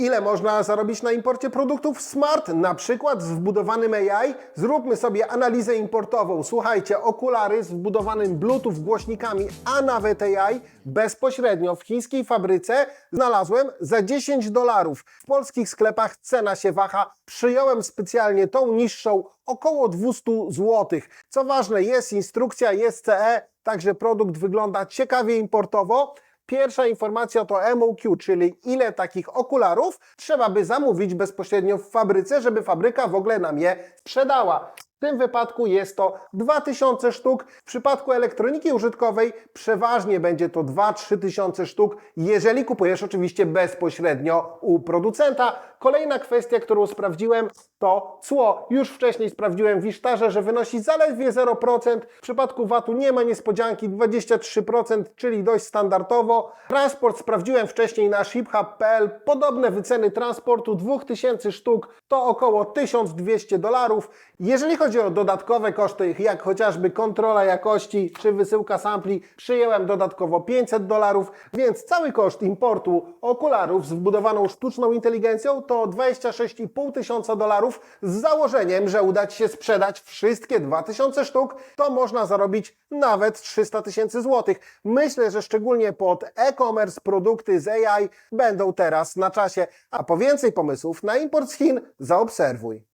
Ile można zarobić na imporcie produktów smart, na przykład z wbudowanym AI? Zróbmy sobie analizę importową. Słuchajcie, okulary z wbudowanym Bluetooth głośnikami, a nawet AI bezpośrednio w chińskiej fabryce znalazłem za 10 dolarów. W polskich sklepach cena się waha. Przyjąłem specjalnie tą niższą, około 200 zł. Co ważne, jest instrukcja, jest CE, także produkt wygląda ciekawie importowo. Pierwsza informacja to MOQ, czyli ile takich okularów trzeba by zamówić bezpośrednio w fabryce, żeby fabryka w ogóle nam je sprzedała. W tym wypadku jest to 2000 sztuk. W przypadku elektroniki użytkowej przeważnie będzie to 2-3 tysiące sztuk, jeżeli kupujesz oczywiście bezpośrednio u producenta. Kolejna kwestia, którą sprawdziłem, to cło. Już wcześniej sprawdziłem w Isztarze, że wynosi zaledwie 0%. W przypadku VAT-u nie ma niespodzianki 23%, czyli dość standardowo. Transport sprawdziłem wcześniej na shiphub.pl. Podobne wyceny transportu 2000 sztuk to około 1200 dolarów. Jeżeli chodzi o dodatkowe koszty, jak chociażby kontrola jakości czy wysyłka sampli, przyjęłem dodatkowo 500 dolarów, więc cały koszt importu okularów z wbudowaną sztuczną inteligencją to 26,5 tysiąca dolarów z założeniem, że uda Ci się sprzedać wszystkie 2000 sztuk, to można zarobić nawet 300 tysięcy złotych. Myślę, że szczególnie pod e-commerce produkty z AI będą teraz na czasie, a po więcej pomysłów na import z Chin zaobserwuj.